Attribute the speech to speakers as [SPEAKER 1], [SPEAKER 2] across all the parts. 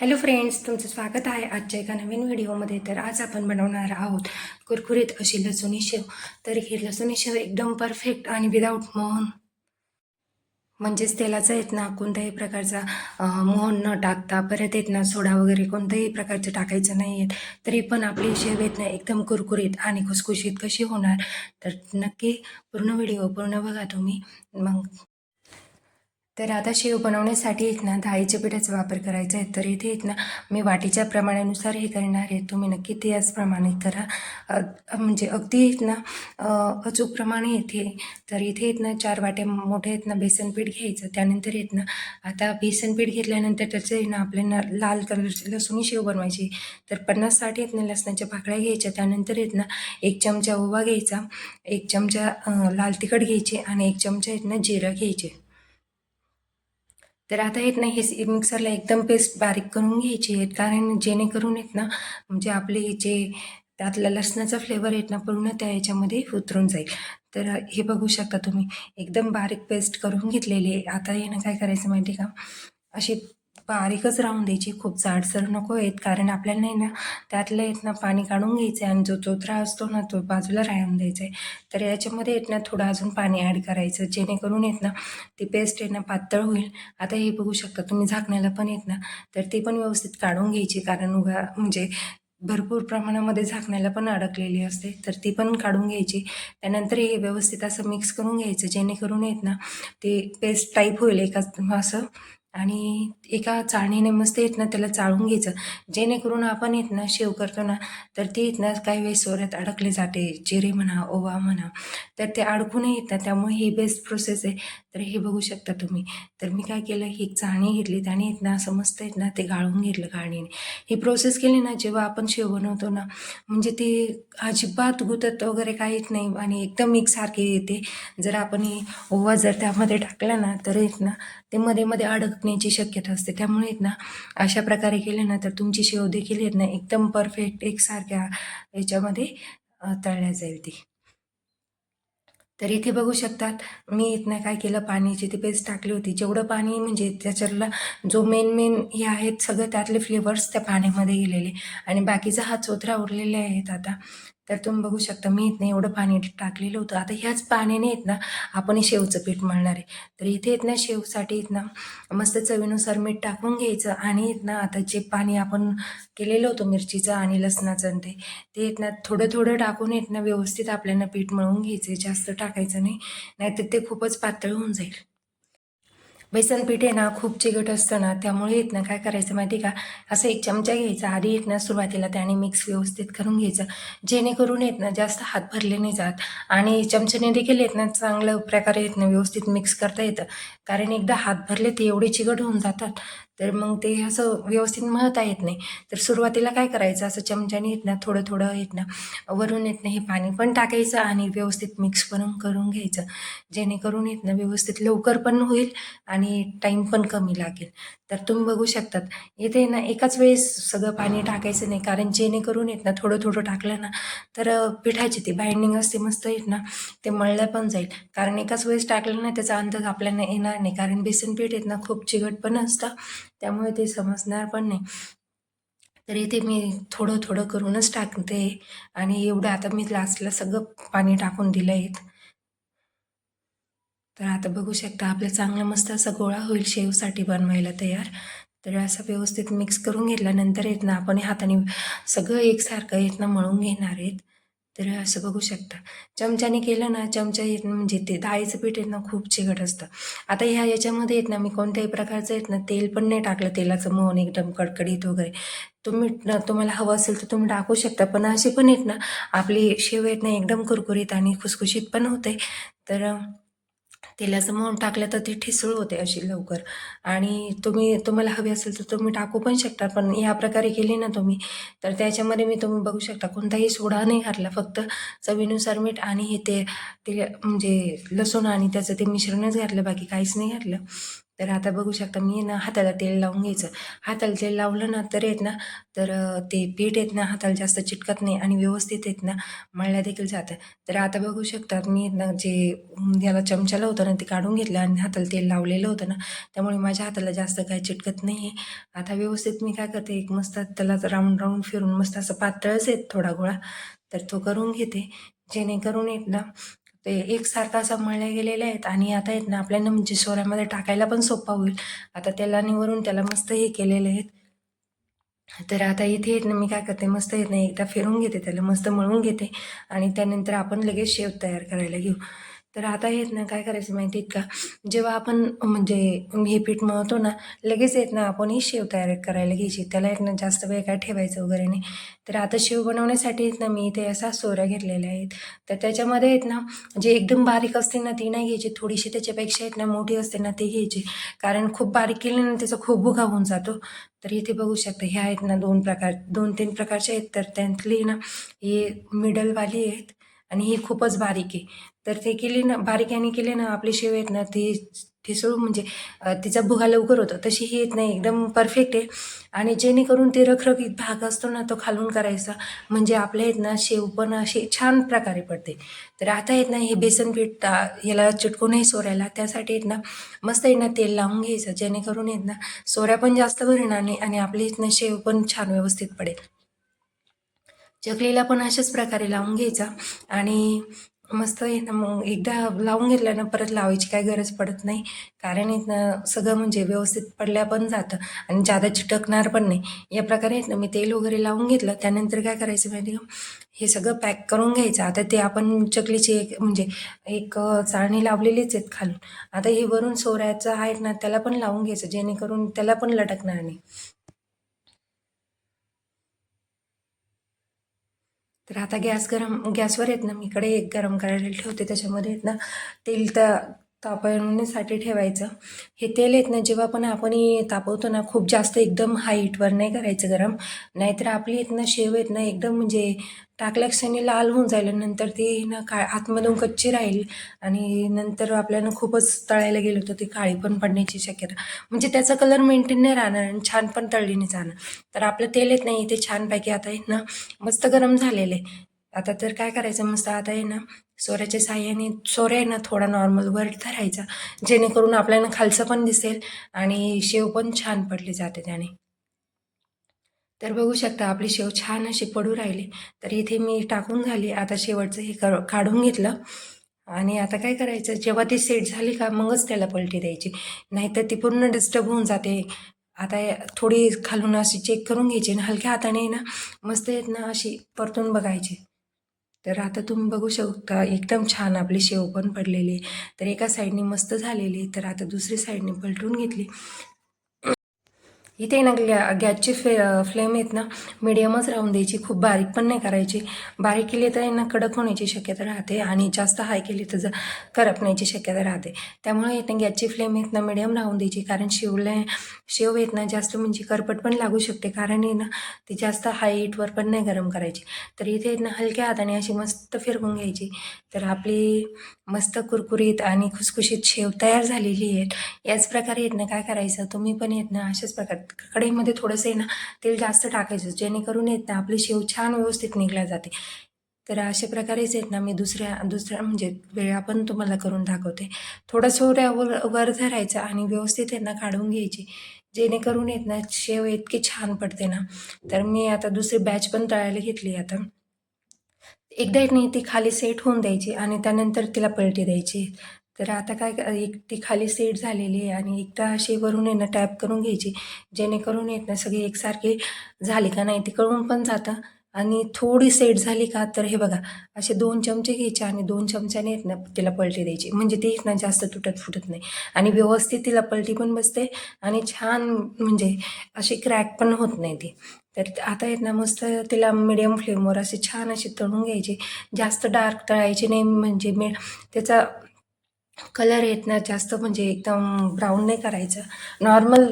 [SPEAKER 1] Hello friends तुमचं स्वागत आहे आजच्या एका नवीन व्हिडिओमध्ये. तर आज आपण बनवणार आहोत कुरकुरीत अशी लसुणी शेव तर ही लसुणी शेव एकदम परफेक्ट आणि विदाऊट मोहन. म्हणजेच तेलाचा येत ना कोणत्याही प्रकारचा मोहन न टाकता परत येत ना सोडा वगैरे कोणत्याही प्रकारचं टाकायचं नाही आहेत. तरी पण आपली शेव येत ना एकदम कुरकुरीत आणि खुसखुशीत कशी होणार? तर नक्की पूर्ण व्हिडिओ पूर्ण बघा तुम्ही. मग तर आता शेव बनवण्यासाठी आहेत ना डाळीच्या पिठाचा वापर करायचा आहे. तर इथे आहेत ना मी वाटीच्या प्रमाणानुसार हे करणार आहे. तुम्ही नक्की त्याचप्रमाणे करा. म्हणजे अगदी आहेत ना अचूकप्रमाणे अचूक येते तर इथे आहेत ना चार वाट्या मोठे आहेत ना बेसन पीठ घ्यायचं. त्यानंतर आहेत ना आता बेसन पीठ घेतल्यानंतर त्याचं आहे ना आपल्याला लाल कलरची लसूणी शेव बनवायची. तर पन्नास साठ आहेत ना लसणाच्या पाकळ्या घ्यायच्या. त्यानंतर आहेत ना एक चमचा ओवा घ्यायचा. एक चमचा लाल तिखट घ्यायचे आणि एक चमचा आहेत ना जिरं घ्यायचे. तर आता येत नाही हे मिक्सरला एकदम पेस्ट बारीक करून घ्यायची आहेत. कारण जेणेकरून येत ना म्हणजे आपले जे त्यातला लसणाचा फ्लेवर येत ना पूर्ण त्या याच्यामध्ये उतरून जाईल. तर हे बघू शकता तुम्ही. एकदम बारीक पेस्ट करून घेतलेली आहे. आता यानं काय करायचं माहिती आहे का? अशी बारीकच राहून द्यायची. खूप जाडसर नको आहेत. कारण आपल्याला नाही ना त्यातलं येत ना पाणी काढून घ्यायचं आहे आणि जो चोथरा असतो ना तो बाजूला राहून द्यायचा आहे तर याच्यामध्ये येत ना थोडं अजून पाणी ॲड करायचं. जेणेकरून येत ना ती पेस्ट आहे ना पातळ होईल. आता हे बघू शकता तुम्ही झाकण्याला पण येत ना तर ते पण व्यवस्थित काढून घ्यायची. कारण उगा म्हणजे भरपूर प्रमाणामध्ये झाकण्याला पण अडकलेली असते. तर ती पण काढून घ्यायची. त्यानंतर हे व्यवस्थित असं मिक्स करून घ्यायचं. जेणेकरून येत ना ते पेस्ट टाईप होईल. एका असं आणि एका चाळणीने मस्त येत ना त्याला चाळून घ्यायचं. जेणेकरून आपण येत ना शेव करतो ना तर ते येत ना काही वेळेस सोऱ्यात अडकले जाते. जिरे म्हणा ओवा म्हणा तर ते अडकूनही येतात. येत ना त्यामुळे ही बेस्ट प्रोसेस आहे. तर हे बघू शकता तुम्ही. तर मी काय केलं ही एक चाळणी घेतली. त्याने येत ना असं आहेत ना ते गाळून घेतलं गाळणीने. ही प्रोसेस केली ना जेव्हा आपण शेव बनवतो ना म्हणजे ती अजिबात गुतत वगैरे काहीच नाही आणि एकदम एकसारखी येते. जर आपण ओवा जर त्यामध्ये टाकला ना तर येत ना ते मध्ये मध्ये अडकण्याची शक्यता असते. त्यामुळे येत ना अशा प्रकारे केले ना तर तुमची शेव देखील येत ना एकदम परफेक्ट एकसारख्या याच्यामध्ये तळल्या जाईल ती. तर इथे बघू शकतात मी इथनं काय केलं पाण्याची ती पेस्ट टाकली होती. जेवढं पाणी म्हणजे त्याच्यातला जो मेन मेन हे आहेत सगळं त्यातले फ्लेवर्स त्या पाण्यामध्ये गेलेले. आणि बाकीचा हा चोथरा उरलेले आहेत आता. तर तुम्ही बघू शकता मी इथनं एवढं पाणी टाकलेलं होतं. आता ह्याच पाण्याने येत ना आपण हे शेवचं पीठ मळणार आहे. तर इथे येत ना शेवसाठी येत ना मस्त चवीनुसार मीठ टाकून घ्यायचं आणि येत ना आता जे पाणी आपण केलेलं होतं मिरचीचं आणि लसणाचं आणि ते ते येत ना थोडं थोडं टाकून येत ना व्यवस्थित आपल्याला पीठ मळून घ्यायचे जास्त टाकायचं नाही नाहीतर ते खूपच पातळ होऊन जाईल. बेसन पीठ आहे ना खूप चिकट असतं ना त्यामुळे येत ना काय करायचं माहिती आहे का? असं एक चमचा घ्यायचा आधी येत ना सुरुवातीला त्याने मिक्स व्यवस्थित करून घ्यायचं. जेणेकरून येत ना जास्त हात भरले नाही जात. आणि चमच्याने देखील येत ना चांगलं प्रकारे येत ना व्यवस्थित मिक्स करता येतं. कारण एकदा हात भरले ते एवढे चिकट होऊन जातात. तर मग ते असं व्यवस्थित मळता येत नाही. तर सुरुवातीला काय करायचं? असं चमच्याने येत ना थोडं थोडं येत ना वरून येत ना हे पाणी पण टाकायचं आणि व्यवस्थित मिक्स करून करून घ्यायचं. जेणेकरून येत ना व्यवस्थित लवकर पण होईल आणि टाईम पण कमी लागेल. तर तुम्ही बघू शकतात येते ना एकाच वेळेस सगळं पाणी टाकायचं नाही. कारण जेणेकरून येत ना थोडं थोडं टाकलं ना तर पिठाची ती बाइंडिंग असते मस्त येत ना ते मळलं पण जाईल. कारण एकाच वेळेस टाकलं ना त्याचा अंदाज आपल्याला येणार नाही. कारण बेसन पीठ येत ना खूप चिकट पण असतं. त्यामुळे ते समजणार पण नाही. तर इथे मी थोडं थोडं करूनच टाकते आणि एवढं आता मी लास्टला सगळं पाणी टाकून दिलं आहे. तर आता बघू शकता आपलं चांगलं मस्त असा गोळा होईल शेवसाठी बनवायला तयार. तर असं व्यवस्थित मिक्स करून घेतल्यानंतर येत ना आपण हाताने सगळं एकसारखं येत ना मळून घेणार आहेत. तर असं बघू शकता. चमच्याने केलं ना चमचा येत म्हणजे ते डाळीचं पीठ येत ना खूप चिकट असतं. आता ह्या याच्यामध्ये येत ना मी कोणत्याही प्रकारचं येत ना तेल पण नाही टाकलं तेलाचं मोहन एकदम कडकडीत वगैरे. तुम्ही तुम्हाला हवं असेल तर तुम्ही टाकू शकता पण असे पण येत ना आपली शेव येत ना एकदम कुरकुरीत आणि खुसखुशीत पण होते. तर तेलाचं मोहन टाकलं तर ती ठिसूळ होते अशी लवकर. आणि तुम्ही तुम्हाला हवी असेल तर तुम्ही टाकू पण शकता पण या प्रकारे केली ना तुम्ही तर त्याच्यामध्ये मी तुम्ही बघू शकता कोणताही सोडा नाही घातला फक्त चवीनुसार मीठ आणि हे ते ते म्हणजे लसूण आणि त्याचं ते मिश्रणच घातलं बाकी काहीच नाही घातलं. तर आता बघू शकता मी ना हाताला तेल लावून घ्यायचं. हाताला तेल लावलं ना तर येत ना तर ते पीठ येत ना हाताला जास्त चिटकत नाही आणि व्यवस्थित येत ना मळल्या देखील जातं. तर आता बघू शकता मी ना जे याला चमच्याला होतं ना ते काढून घेतलं आणि हाताला तेल लावलेलं होतं ना त्यामुळे माझ्या हाताला जास्त काय चिटकत नाही आहे आता व्यवस्थित मी काय करते एक मस्त त्याला राऊंड राऊंड फिरून मस्त असं पातळच येत थोडा गोळा तर तो करून घेते. जेणेकरून येत ना ते एकसारखा असा मळल्या गेलेले आहेत आणि आता येत ना आपल्याला म्हणजे सोऱ्यामध्ये टाकायला पण सोपा होईल. आता त्याला निवरून त्याला मस्त हे केलेले आहेत. तर आता इथे येत ना मी काय करते मस्त येत नाही एकदा फिरून घेते त्याला मस्त मळून घेते आणि त्यानंतर आपण लगेच शेव तयार करायला घेऊ. तर आता येत ना काय करायचं माहिती आहेत का? जेव्हा आपण म्हणजे हे पीठ मळतो ना लगेच येत ना आपण ही शेव तयार करायला घ्यायची. त्याला येत ना जास्त वेळ काय ठेवायचं वगैरे नाही. तर आता शेव बनवण्यासाठी येत ना मी इथे असा सोऱ्या घेतलेल्या आहेत. तर त्याच्यामध्ये येत ना जे एकदम बारीक असते ना ती नाही घ्यायची. थोडीशी त्याच्यापेक्षा येत ना मोठी असते ना ती घ्यायची. कारण खूप बारीक केली ना त्याचा खूप भुगा होऊन जातो. तर इथे बघू शकता ह्या आहेत ना दोन प्रकार दोन तीन प्रकारचे आहेत. तर त्यातली ना हे मिडलवाली आहेत. आणि ही खूपच बारीक आहे. तर ते केली ना बारीक्याने केले ना आपली शेव आहेत ना ती ठिसूळ म्हणजे तिचा भुगा लवकर होतो. तशी ही येत नाही एकदम परफेक्ट आहे. आणि जेणेकरून ते रखरखीत भाग असतो ना तो खालून करायचा. म्हणजे आपल्या आहेत ना शेव पण अशी छान प्रकारे पडते. तर आता येत ना हे बेसन पीठ याला चिटकूनही सोऱ्याला त्यासाठी येत ना मस्त आहे ना तेल लावून घ्यायचं. जेणेकरून येत ना सोऱ्या पण जास्त भरणार नाही आणि आपली इथनं शेव पण छान व्यवस्थित पडेल. चकलीला पण अशाच प्रकारे लावून घ्यायचा. आणि मस्त आहे ना मग एकदा लावून घेतलं ना परत लावायची काही गरज पडत नाही. कारण इथनं सगळं म्हणजे व्यवस्थित पडल्या पण जातं. आणि जादा चिटकणार पण नाही. या प्रकारे आहेत ना मी तेल वगैरे लावून घेतलं. त्यानंतर काय करायचं माहिती का? हे सगळं पॅक करून घ्यायचं. आता ते आपण चकलीची एक म्हणजे एक चाळणी लावलेलीच आहेत खालून. आता हे वरून सोऱ्याचं आहेत ना त्याला पण लावून घ्यायचं. जेणेकरून त्याला पण लटकणार नाही. तर आता गॅस गरम गॅसवर आहेत ना मी इकडे एक गरम करायला ठेवते त्याच्यामध्ये ना तेल तर तापवण्यासाठी ठेवायचं. हे तेल येत ना जेव्हा पण आपण तापवतो ना खूप जास्त एकदम हाईटवर नाही करायचं गरम. नाहीतर आपली येत ना शेव येत ना एकदम म्हणजे टाकल्या क्षणी लाल होऊन जाईल नंतर ती ना का आतमधून कच्ची राहील आणि नंतर आपल्याला खूपच तळायला गेलो तर ती काळी पण पडण्याची शक्यता. म्हणजे त्याचा कलर मेंटेन नाही राहणार आणि छान पण तळली नाही जाणार. तर आपलं तेल येत नाही ते छानपैकी आता येत ना मस्त गरम झालेलं आहे. आता तर काय करायचं? मस्त आता आहे ना सोऱ्याच्या साह्याने सोऱ्या आहे ना थोडा नॉर्मल वर धरायचा. जेणेकरून आपल्याला खालचं पण दिसेल आणि शेव पण छान पडली जाते त्याने. तर बघू शकता आपली शेव छान अशी पडू राहिली. तर इथे मी टाकून झाली. आता शेवटचं हे कर काढून घेतलं. आणि आता काय करायचं? जेव्हा ती सेट झाली का मगच त्याला पलटी द्यायची. नाहीतर ती पूर्ण डिस्टर्ब होऊन जाते. आता थोडी खालून अशी चेक करून घ्यायची आणि हलक्या हाताने ना मस्त येत ना अशी परतून बघायची. तर आता तुम्ही बघू शकता एकदम छान आपली शेव पण पडलेली तर एका साईडने मस्त झालेली तर आता दुसरी साईडने पलटून घेतली. इथे ना गॅ गॅसची फ्ले फ्लेम आहेत ना मिडियमच राहून द्यायची खूप बारीक पण नाही करायची. बारीक केली तर यांना कडक होण्याची शक्यता राहते आणि जास्त हाय केली तर ज- करपण्याची शक्यता राहते. त्यामुळे येत ना गॅसची फ्लेम येत ना मिडियम राहून द्यायची कारण शिवले शेव येत ना जास्त म्हणजे करपट पण लागू शकते कारण आहे ना ती जास्त हाय हीटवर पण नाही गरम करायची. तर इथे येत ना हलक्या हाताने अशी मस्त फिरवून घ्यायची. तर आपली मस्त कुरकुरीत आणि खुसखुशीत शेव तयार झालेली आहेत. याच प्रकारे येत ना काय करायचं? तुम्ही पण येत ना अशाच प्रकारे कढईमध्ये थोडंसं आहे ना तेल जास्त टाकायचं जेणेकरून येत ना आपली शेव छान व्यवस्थित निघल्या जाते. तर अशा प्रकारेच आहेत ना मी दुसऱ्या दुसऱ्या म्हणजे वेळा पण तुम्हाला करून दाखवते. थोडं सोऱ्यावर वर धरायचं आणि व्यवस्थित यांना ना काढून घ्यायची. जेणेकरून येत ना शेव इतकी छान पडते ना. तर मी आता दुसरी बॅच पण तळायला घेतली आता. एकदा एक नाही ती खाली सेट होऊन द्यायची आणि त्यानंतर तिला पलटी द्यायची. तर आता काय एक ती खाली सेट झालेली आहे आणि एकदा अशी वरून आहे ना टॅप करून घ्यायची जेणेकरून येत ना सगळी एकसारखी झाली का नाही ती कळून पण जातं. आणि थोडी सेट झाली का तर हे बघा असे दोन चमचे घ्यायचे आणि दोन चमच्याने येत ना तिला पलटी द्यायची. म्हणजे ती येत ना जास्त तुटत फुटत नाही. आणि व्यवस्थित तिला पलटी पण बसते आणि छान म्हणजे अशी क्रॅक पण होत नाही ती. तर आता येत ना मस्त तिला मिडियम फ्लेमवर असे छान अशी तळून घ्यायची. जास्त डार्क तळायची नाही म्हणजे मी त्याचा कलर येत ना जास्त म्हणजे एकदम ब्राऊन नाही करायचं. नॉर्मल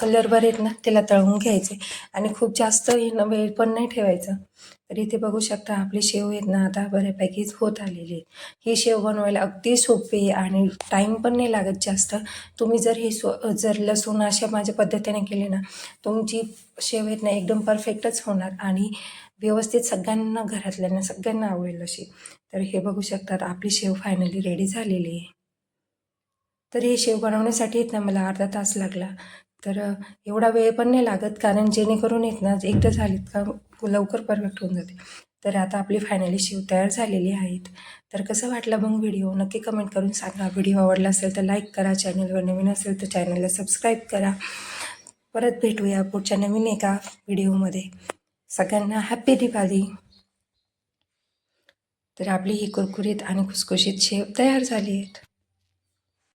[SPEAKER 1] कलरवर येत ना त्याला तळून घ्यायचे. आणि खूप जास्त वेळ पण नाही ठेवायचं. तर इथे बघू शकता आपली शेव आहेत ना आता बऱ्यापैकीच होत आलेली आहे ही शेव बनवायला अगदी सोपी आहे आणि टाईम पण नाही लागत जास्त. तुम्ही जर हे सो जर लसूण अशा माझ्या पद्धतीने केले ना तुमची शेव आहेत ना एकदम परफेक्टच होणार. आणि व्यवस्थित सगळ्यांना घरातल्यांना सगळ्यांना आवडेल अशी. तर हे बघू शकतात आपली शेव फायनली रेडी झालेली आहे. तर हे शेव बनवण्यासाठी आहेत ना मला अर्धा तास लागला. तर एवढा वेळ पण नाही लागत कारण जेणेकरून येत ना एकदा झालीत का लवकर परफेक्ट होऊन जाते. तर आता आपली फायनली शेव तयार झालेली आहेत. तर कसं वाटलं मग व्हिडिओ नक्की कमेंट करून सांगा. व्हिडिओ आवडला असेल तर लाईक करा. चॅनलवर नवीन असेल तर चॅनलला सबस्क्राईब करा. परत भेटूया पुढच्या नवीन एका व्हिडिओमध्ये सगळ्यांना हॅप्पी दिवाळी. तर आपली ही कुरकुरीत आणि खुसखुशीत शेव तयार झाली आहेत.